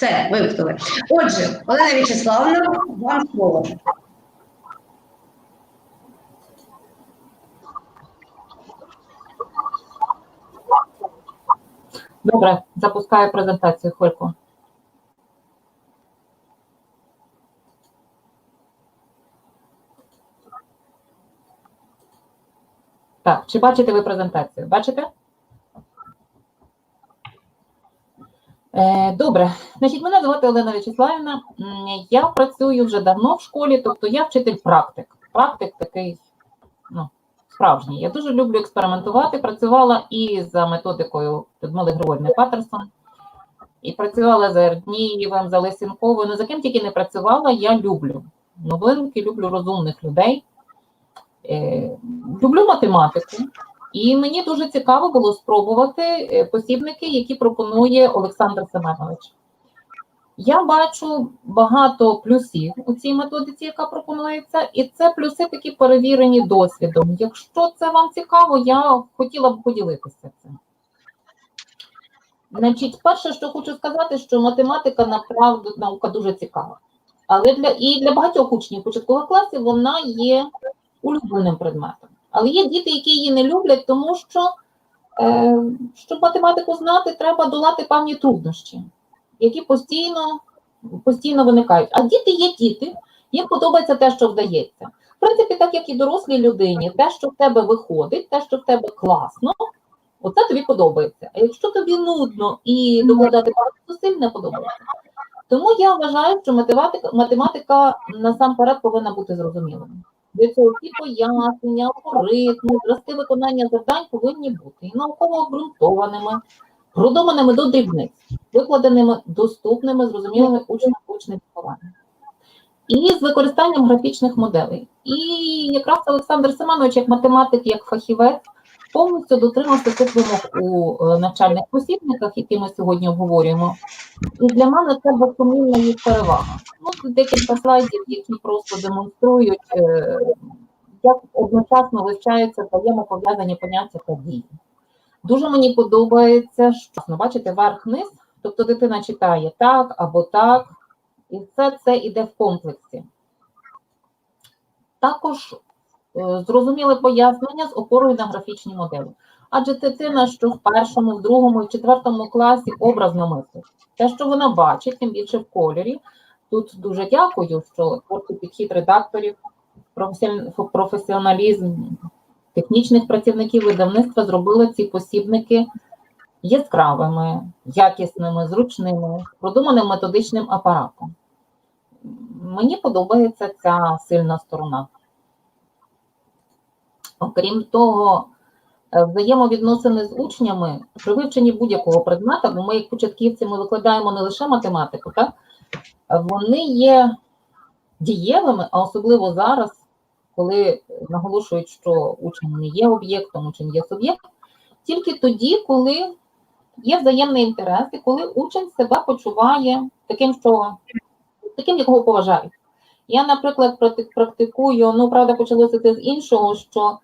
Все, вимкнули. Отже, Олена Вячеславовна, вам слово. Добре, запускаю презентацію хвильку. Так, чи бачите ви презентацію? Бачите? Добре, значить, мене звати Олена Вячеславівна. Я працюю вже давно в школі, тобто я вчитель практик. Практик такий, ну, справжній. Я дуже люблю експериментувати. Працювала і за методикою Людмили Григорівни Патерсон, і працювала за Ерднієвим, за Лисенковою. Ну, за ким тільки не працювала, я люблю новинки, люблю розумних людей. Е, люблю математику. І мені дуже цікаво було спробувати е, посібники, які пропонує Олександр Семенович. Я бачу багато плюсів у цій методиці, яка пропонується, і це плюси такі перевірені досвідом. Якщо це вам цікаво, я хотіла б поділитися цим. Значить, перше, що хочу сказати, що математика направду наука дуже цікава. Але для і для багатьох учнів початкових класів вона є улюбленим предметом. Але є діти, які її не люблять, тому що е, щоб математику знати, треба долати певні труднощі, які постійно, постійно виникають. А діти є діти, їм подобається те, що вдається. В принципі, так як і дорослій людині, те, що в тебе виходить, те, що в тебе класно, оце тобі подобається. А якщо тобі нудно і докладати багато зусиль, не подобається. Тому я вважаю, що математика, математика насамперед повинна бути зрозумілою. Для цього пояснення, алгоритми, зразки виконання завдань повинні бути і науково обґрунтованими, продуманими до дрібниць, викладеними доступними, зрозумілими учням учним вихованням. І з використанням графічних моделей. І якраз Олександр Семенович, як математик, як фахівець, повністю дотримався цих вимог у е, навчальних посібниках, які ми сьогодні обговорюємо. І для мене це безсумнівна їх перевага. Ну, декілька слайдів, які просто демонструють, е, як одночасно вивчаються взаємопов'язані поняття та дії. Дуже мені подобається, що бачите, верх-низ, тобто дитина читає так або так, і все це йде в комплексі. Також зрозуміле пояснення з опорою на графічні моделі. Адже дитина, що в першому, в другому і четвертому класі образно мислить. Те, що вона бачить, тим більше в кольорі. Тут дуже дякую, що творчий підхід редакторів, професіоналізм технічних працівників видавництва зробили ці посібники яскравими, якісними, зручними, продуманим методичним апаратом. Мені подобається ця сильна сторона. Окрім того, е, взаємовідносини з учнями при вивченні будь-якого предмета, бо ми, як початківці, ми викладаємо не лише математику, так? вони є дієвими, а особливо зараз, коли наголошують, що учень не є об'єктом, учень є суб'єкт, тільки тоді, коли є взаємний інтерес, і коли учень себе почуває таким, що таким, якого поважають. Я, наприклад, практикую, ну, правда, почалося це з іншого, що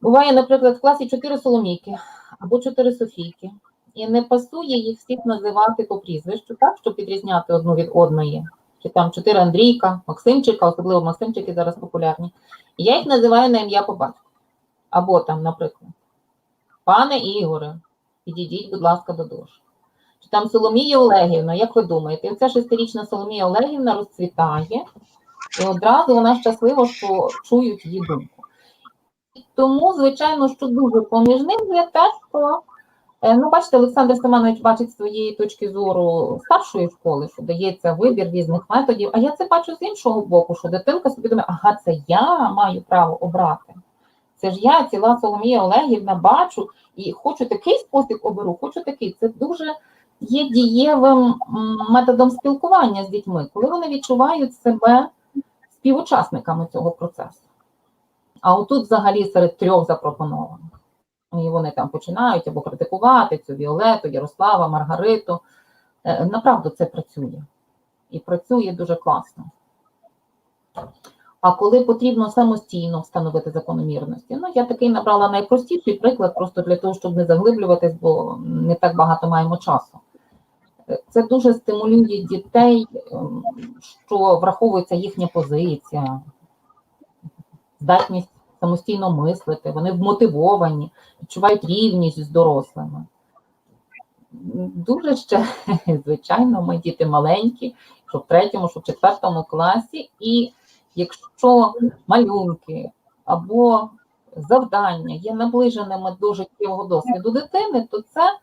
буває, наприклад, в класі чотири Соломійки або чотири Софійки, і не пасує їх всіх називати по прізвищу, так, щоб підрізняти одну від одної. Чи там чотири Андрійка, Максимчика, особливо Максимчики зараз популярні. Я їх називаю на ім'я по батьку. Або там, наприклад, пане Ігоре, підійдіть, будь ласка, до душ. Чи там Соломія Олегівна, як ви думаєте, оця шестирічна Соломія Олегівна розцвітає, і одразу вона щаслива, що чують її думку. Тому, звичайно, що дуже поміж ним є те, що Е, Ну, бачите, Олександр Семенович бачить своєї точки зору старшої школи, що дається вибір різних методів. А я це бачу з іншого боку, що дитинка собі думає, ага, це я маю право обрати. Це ж я, ціла Соломія Олегівна, бачу і хочу такий спосіб оберу, хочу такий. Це дуже є дієвим методом спілкування з дітьми, коли вони відчувають себе співучасниками цього процесу. А отут взагалі серед трьох запропонованих. І вони там починають або критикувати цю Віолету, Ярослава, Маргариту. Е, Направду це працює. І працює дуже класно. А коли потрібно самостійно встановити закономірності, ну я такий набрала найпростіший приклад, просто для того, щоб не заглиблюватись, бо не так багато маємо часу. Це дуже стимулює дітей, ем, що враховується їхня позиція, здатність самостійно мислити, вони вмотивовані, відчувають рівність з дорослими. Дуже ще, звичайно, ми діти маленькі, що в третьому, що в четвертому класі, і якщо малюнки або завдання є наближеними до життєвого досвіду дитини, то це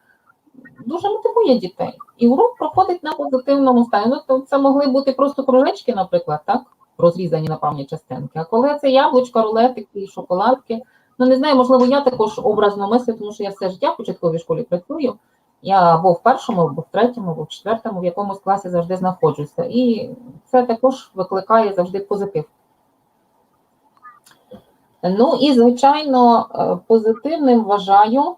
дуже мотивує дітей. І урок проходить на позитивному стані. Ну, то це могли бути просто кружечки, наприклад, так, розрізані на певні частинки. А коли це яблучка, рулетики, шоколадки, ну не знаю, можливо, я також образно мислю, тому що я все життя в початковій школі працюю. Я або в першому, або в третьому, або в четвертому, в якомусь класі завжди знаходжуся. І це також викликає завжди позитив. Ну і, звичайно, е, позитивним вважаю,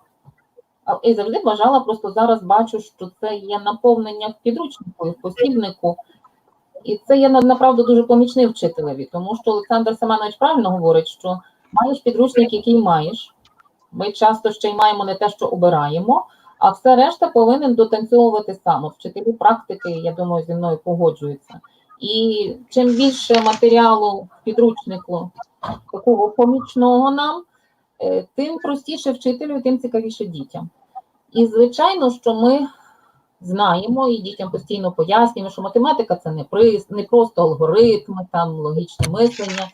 і завжди вважала, просто зараз бачу, що це є наповнення в підручнику і в посібнику. І це є на- направду дуже помічний вчителеві, тому що Олександр Семенович правильно говорить, що маєш підручник, який маєш. Ми часто ще й маємо не те, що обираємо, а все решта повинен дотанцьовувати сам. Вчителі практики, я думаю, зі мною погоджуються. І чим більше матеріалу підручнику такого помічного нам, е, тим простіше вчителю, тим цікавіше дітям. І звичайно, що ми знаємо і дітям постійно пояснюємо, що математика це не, при, не просто алгоритми, там логічне мислення.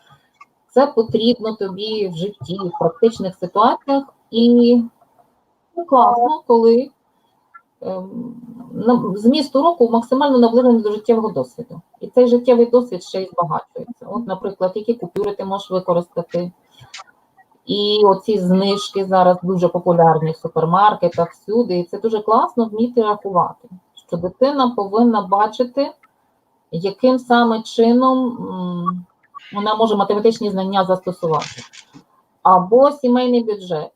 Це потрібно тобі в житті, в практичних ситуаціях. І ну, класно, коли ем, зміст уроку максимально наближений до життєвого досвіду. І цей життєвий досвід ще й збагачується. От, наприклад, які купюри ти можеш використати. І оці знижки зараз дуже популярні в супермаркетах всюди. І це дуже класно вміти рахувати. Що дитина повинна бачити, яким саме чином вона може математичні знання застосувати. Або сімейний бюджет.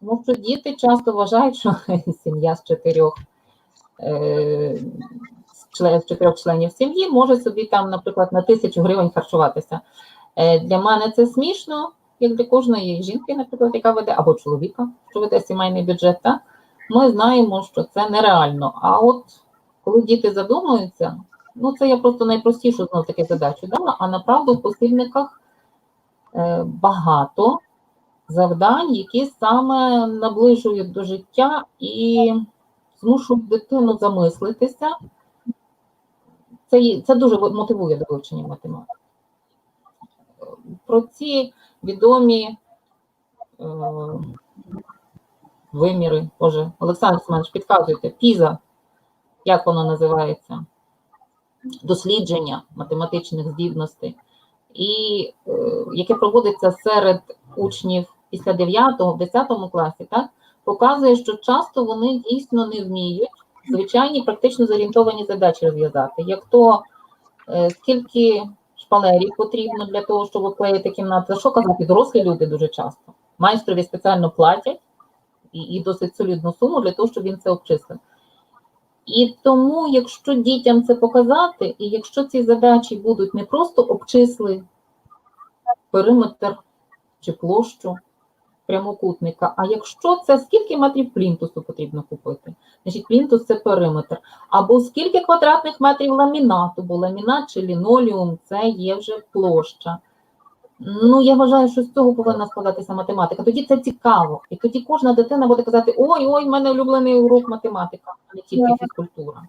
Тому що діти часто вважають, що сім'я з чотирьох е, з чотирьох членів сім'ї може собі там, наприклад, на тисячу гривень харчуватися. Е, Для мене це смішно, як для кожної жінки, наприклад, яка веде, або чоловіка, що веде сімейний бюджет. Так? Ми знаємо, що це нереально. А от коли діти задумуються, ну це я просто найпростішу знов таки задачу дала, а направду в посильниках е, багато завдань, які саме наближують до життя і змушують дитину замислитися. Це, це дуже мотивує до вивчення математики. Про ці відомі е, виміри, Боже, Олександр Семенович, підказуйте, піза, як воно називається, дослідження математичних здібностей, і е, яке проводиться серед учнів після 9-10 класі, так, показує, що часто вони дійсно не вміють звичайні практично зорієнтовані задачі розв'язати. Як то е, скільки шпалерів потрібно для того, щоб оклеїти кімнату, за що казати, дорослі люди дуже часто. Майстрові спеціально платять і, і досить солідну суму для того, щоб він це обчислив. І тому, якщо дітям це показати, і якщо ці задачі будуть не просто обчисли периметр чи площу прямокутника, а якщо це скільки метрів плінтусу потрібно купити, значить плінтус це периметр, або скільки квадратних метрів ламінату, бо ламінат чи лінолеум це є вже площа. Ну, я вважаю, що з цього повинна складатися математика. Тоді це цікаво. І тоді кожна дитина буде казати: ой, ой, в мене улюблений урок математика, а не тільки фізкультура.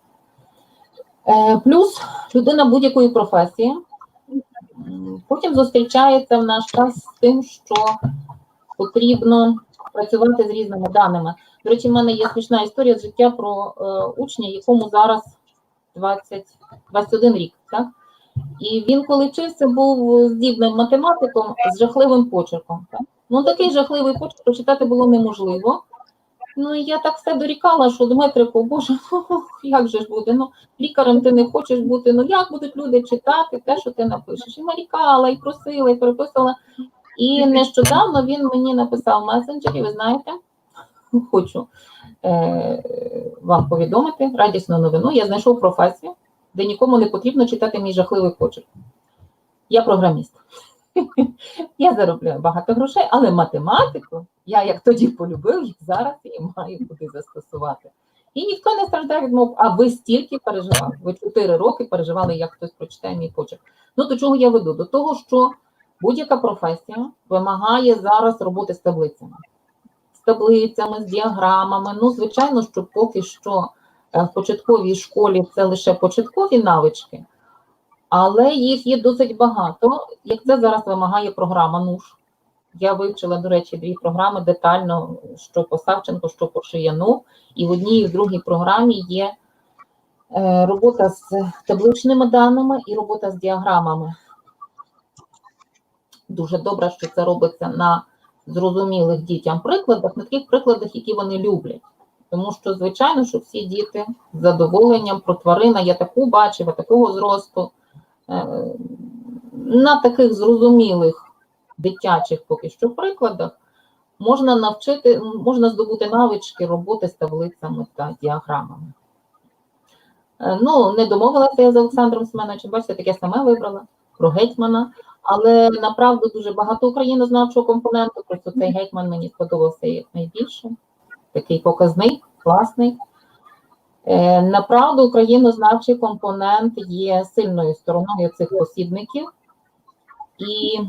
Е, плюс людина будь-якої професії потім зустрічається в наш час з тим, що потрібно працювати з різними даними. До речі, в мене є смішна історія з життя про е, учня, якому зараз 20, 21 рік. Так? І він, коли вчився, був здібним математиком з жахливим почерком. Так? Ну, такий жахливий почерк прочитати було неможливо. Ну, і я так все дорікала, що Дмитрику, боже, як же ж буде? Ну, лікарем ти не хочеш бути, ну як будуть люди читати те, що ти напишеш? І нарікала, і просила, і переписувала. І нещодавно він мені написав в месенджері, ви знаєте, хочу е, вам повідомити радісну новину. Я знайшов професію, де нікому не потрібно читати мій жахливий почерк. Я програміст. Я заробляю багато грошей, але математику я як тоді полюбив, як зараз її маю куди застосувати. І ніхто не страждає від мов, а ви стільки переживали. Ви чотири роки переживали, як хтось прочитає мій почерк. Ну до чого я веду? До того, що будь-яка професія вимагає зараз роботи з таблицями. З таблицями, з діаграмами. Ну, звичайно, що поки що е, в початковій школі це лише початкові навички, але їх є досить багато, як це зараз вимагає програма НУШ. Я вивчила, до речі, дві програми детально, що по Савченко, що по Шияну. І в одній і в другій програмі є е, робота з табличними даними і робота з діаграмами. Дуже добре, що це робиться на зрозумілих дітям прикладах, на таких прикладах, які вони люблять. Тому що, звичайно, що всі діти з задоволенням про тварина, я таку бачив, такого зросту. Е, На таких зрозумілих дитячих поки що прикладах можна навчити, можна здобути навички роботи з таблицями та діаграмами. Е, Ну, не домовилася я з Олександром Семеновичем, бачите, таке саме вибрала про гетьмана, але направду дуже багато українознавчого компоненту, просто цей гетьман мені сподобався як найбільше. Такий показний, класний. Е, Направду, українознавчий компонент є сильною стороною цих посібників, і,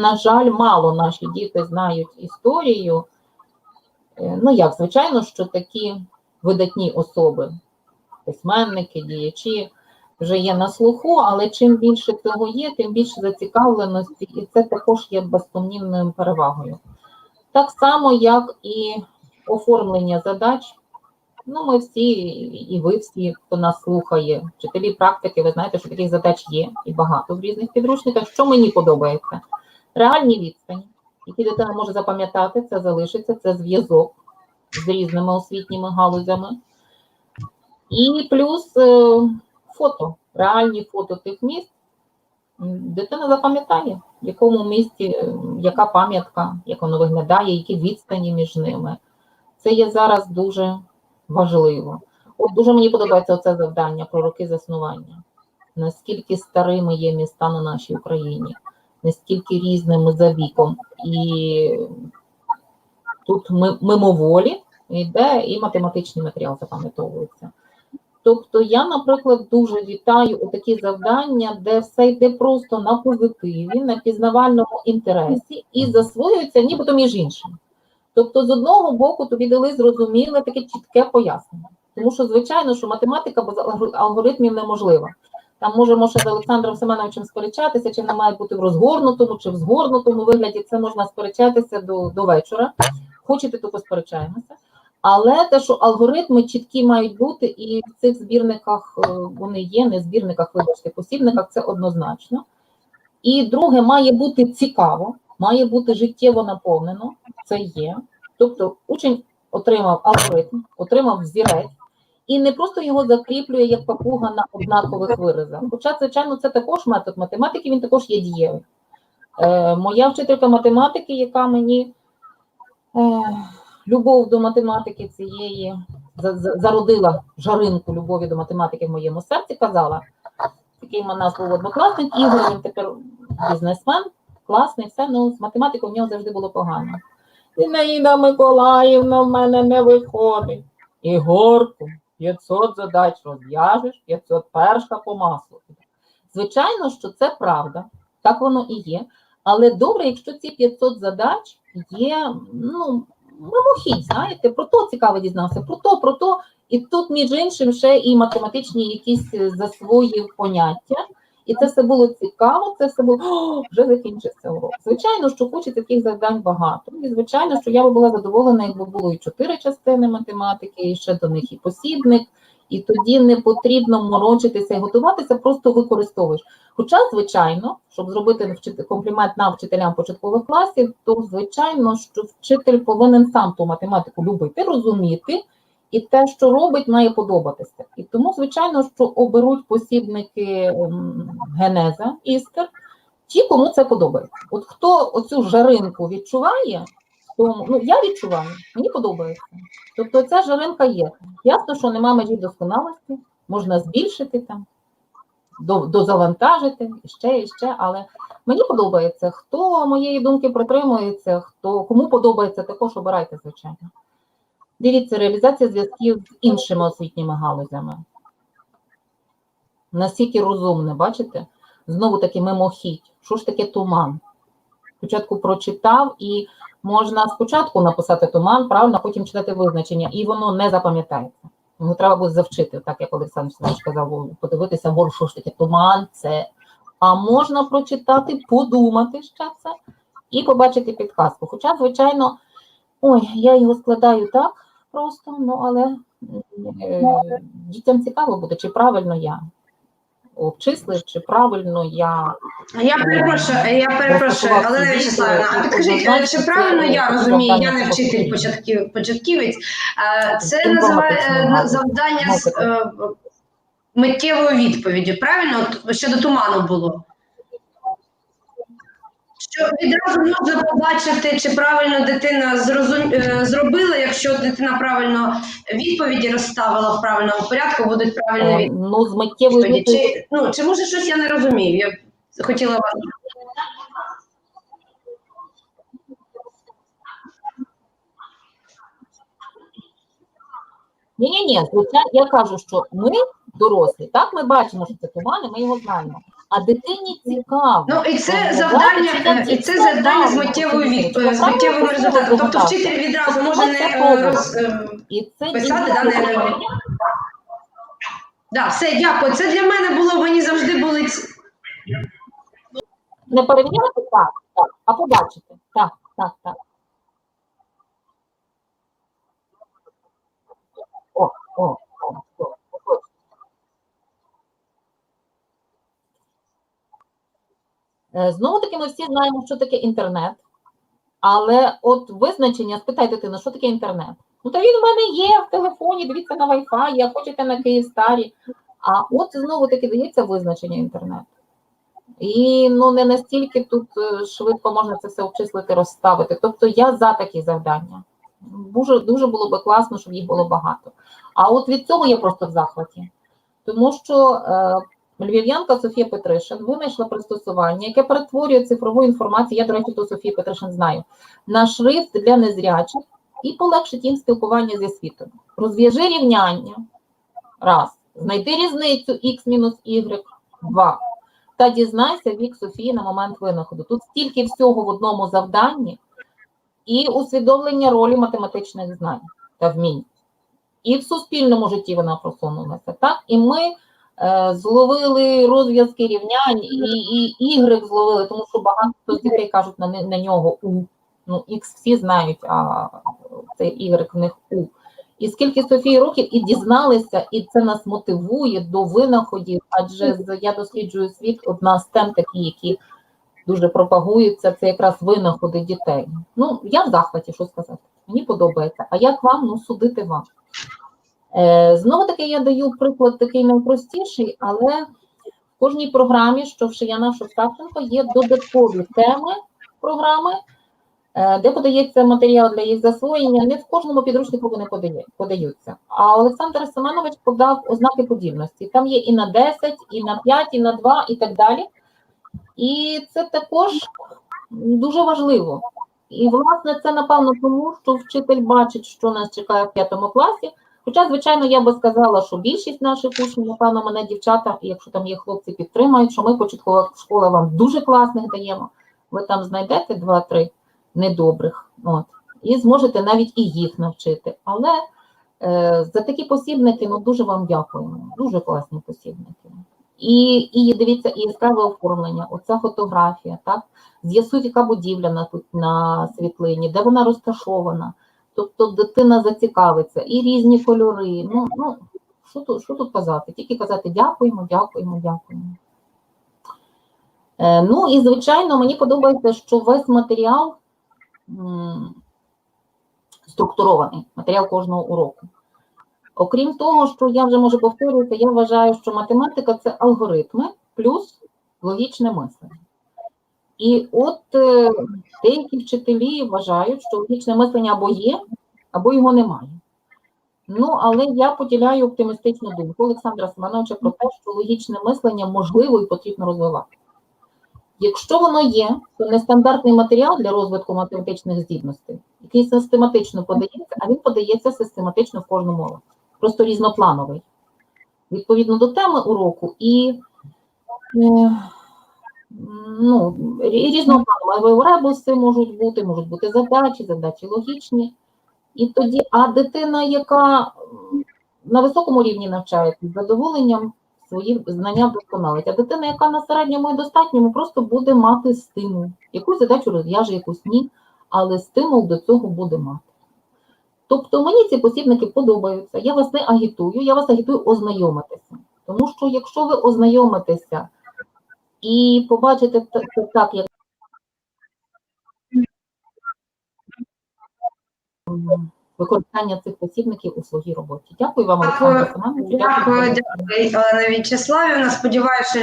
на жаль, мало наші діти знають історію. Е, Ну, як, звичайно, що такі видатні особи, письменники, діячі вже є на слуху, але чим більше цього є, тим більше зацікавленості, і це також є безсумнівною перевагою. Так само, як і оформлення задач. Ну, ми всі, і ви всі, хто нас слухає, вчителі практики, ви знаєте, що таких задач є і багато в різних підручниках. Що мені подобається? Реальні відстані, які дитина може запам'ятати, це залишиться, це зв'язок з різними освітніми галузями. І плюс е, фото, реальні фото тих міст. Дитина запам'ятає, в якому місті, е, яка пам'ятка, як воно виглядає, які відстані між ними. Це є зараз дуже важливо. От дуже мені подобається це завдання про роки заснування. Наскільки старими є міста на нашій Україні, наскільки різними за віком. І тут ми- мимоволі йде і математичний матеріал запам'ятовується. Тобто я, наприклад, дуже вітаю такі завдання, де все йде просто на позитиві, на пізнавальному інтересі і засвоюється нібито між іншим. Тобто, з одного боку, тобі дали зрозуміле таке чітке пояснення. Тому що, звичайно, що математика без алгор- алгоритмів неможлива. Там можемо ще з Олександром Семеновичем сперечатися, чи вона має бути в розгорнутому, чи в згорнутому вигляді. Це можна сперечатися до, до вечора. Хочете, то посперечаємося. Але те, що алгоритми чіткі мають бути, і в цих збірниках е, вони є, не збірниках, вибачте, посібниках, це однозначно. І друге, має бути цікаво, має бути життєво наповнено, це є. Тобто учень отримав алгоритм, отримав взірець, і не просто його закріплює як папуга на однакових виразах. Хоча, звичайно, це також метод математики, він також є дієвий. Е, моя вчителька математики, яка мені е, любов до математики цієї за- за- зародила жаринку любові до математики в моєму серці, казала, такий нас був однокласник, Ігор, він тепер бізнесмен, класний, все, ну з математикою в нього завжди було погано. Зінаїда Миколаївна в мене не виходить. Ігорку, 500 задач розв'яжеш, 500 перша по маслу. Звичайно, що це правда, так воно і є. Але добре, якщо ці 500 задач є, ну, мимохідь, знаєте, про то цікаво дізнався, про то, про то. І тут, між іншим, ще і математичні якісь засвої засвоїв поняття. І це все було цікаво, це все було «О, вже закінчився урок. Звичайно, що хочеться таких завдань багато. І звичайно, що я би була задоволена, якби було і чотири частини математики, і ще до них і посібник. І тоді не потрібно морочитися і готуватися, просто використовуєш. Хоча, звичайно, щоб зробити комплімент нам, вчителям початкових класів, то звичайно, що вчитель повинен сам ту математику любити, розуміти, і те, що робить, має подобатися. І тому, звичайно, що оберуть посібники ем, генеза, істер, ті, кому це подобається. От хто оцю жаринку відчуває, тому ну я відчуваю, мені подобається. Тобто ця жаринка є. Ясно, що нема межі досконалості, можна збільшити там, дозавантажити ще, і ще. Але мені подобається, хто моєї думки притримується, хто кому подобається, також обирайте, звичайно. Дивіться, реалізація зв'язків з іншими освітніми галузями. Настільки розумне, бачите? Знову таки мимохідь. Що ж таке туман? Спочатку прочитав, і можна спочатку написати туман, правильно, потім читати визначення, і воно не запам'ятається. Його треба буде завчити, так як Олександр Сергійович казав, подивитися, бо що ж таке туман, це. А можна прочитати, подумати ще це і побачити підказку. Хоча, звичайно, ой, я його складаю так просто, ну але е, дітям цікаво буде, чи правильно я обчислив, чи правильно я Я перепрошую, я перепрошую, Олена Вячеславівна, а підкажіть, е, чи правильно я розумію, я не вчитель початків, початківець, е, це називає е, завдання з е, миттєвою відповіддю, правильно? От Щодо туману було. Що відразу можна побачити, чи правильно дитина зрозум... е, зробила, якщо дитина правильно відповіді розставила в правильному порядку, будуть правильні Е, відповіді. Ну, з миттєвою Чи, ну, чи може щось я не розумію? Я хотіла вас Ні, ні, ні, звичайно, я кажу, що ми дорослі, так ми бачимо, що це туман, і ми його знаємо. А дитині цікаво. Ну і це Розглядати, завдання, е, і це завдання з миттєвою від з миттєвим результатом. Тобто вчитель відразу може не е, роз е, І це писати дане да, все, дякую. Це для мене було, мені завжди були не перевіряти так, так, а побачити. Так, так, так. О, о, о. Е, Знову таки, ми всі знаємо, що таке інтернет. Але от визначення, спитай дитину, що таке інтернет? Ну, та він в мене є в телефоні, дивіться на Wi-Fi, а хочете на Київстарі. А от знову таки дається визначення інтернету. І ну не настільки тут е, швидко можна це все обчислити, розставити. Тобто я за такі завдання. Дуже, дуже було би класно, щоб їх було багато. А от від цього я просто в захваті. Тому що е, львів'янка Софія Петришин винайшла пристосування, яке перетворює цифрову інформацію, я, до речі, ту Софію Петришин знаю, на шрифт для незрячих і полегшить їм спілкування зі світом. Розв'яжи рівняння. Раз. Знайди різницю x мінус y, два. Та дізнайся вік Софії на момент винаходу. Тут стільки всього в одному завданні, і усвідомлення ролі математичних знань та вмінь. І в суспільному житті вона просунулася. Так? І ми е, зловили розв'язки рівнянь, і, і ігри зловили, тому що багато дітей кажуть на, на нього У. Ну, Х всі знають, а цей Y в них У. І скільки Софії років і дізналися, і це нас мотивує до винаходів, адже я досліджую світ, одна з тем такі, які дуже пропагуються, це якраз винаходи дітей. Ну, я в захваті, що сказати. Мені подобається. А як вам? Ну, судити вам. Е, знову таки, я даю приклад такий найпростіший, але в кожній програмі, що в Шияна, що є додаткові теми програми, е, де подається матеріал для їх засвоєння. Не в кожному підручнику вони подаються. А Олександр Семенович подав ознаки подібності. Там є і на 10, і на 5, і на 2, і так далі. І це також дуже важливо. І, власне, це напевно тому, що вчитель бачить, що нас чекає в п'ятому класі. Хоча, звичайно, я би сказала, що більшість наших учнів, напевно, мене дівчата, якщо там є хлопці, підтримають, що ми початкова школа вам дуже класних даємо. Ви там знайдете два-три недобрих, от, і зможете навіть і їх навчити. Але е, за такі посібники ну, дуже вам дякуємо. Дуже класні посібники. І, і дивіться, і яскраве оформлення, оця фотографія, так? З'ясують, яка будівля на, тут на світлині, де вона розташована. Тобто дитина зацікавиться, і різні кольори. Ну, ну що тут, що тут казати? Тільки казати дякуємо, дякуємо, дякуємо. Е, ну і звичайно, мені подобається, що весь матеріал м, структурований, матеріал кожного уроку. Окрім того, що я вже можу повторювати, я вважаю, що математика це алгоритми плюс логічне мислення. І от е, деякі вчителі вважають, що логічне мислення або є, або його немає. Ну, але я поділяю оптимістичну думку Олександра Семеновича про те, що логічне мислення можливо і потрібно розвивати. Якщо воно є, то нестандартний матеріал для розвитку математичних здібностей, який систематично подається, а він подається систематично в кожну мову, просто різноплановий, відповідно до теми уроку і е, ну, рі- різнопланові ребуси можуть бути, можуть бути задачі, задачі логічні. І тоді, а дитина, яка на високому рівні навчається, з задоволенням свої знання вдосконалить. А дитина, яка на середньому і достатньому, просто буде мати стимул. Якусь задачу розв'яже, якусь ні, але стимул до цього буде мати. Тобто мені ці посібники подобаються. Я вас не агітую, я вас агітую ознайомитися. Тому що якщо ви ознайомитеся і побачите так, як використання цих посібників у своїй роботі. Дякую вам, Дякую. Олександр Семенович. Дякую, дякую, Олена В'ячеславівна. Сподіваюся,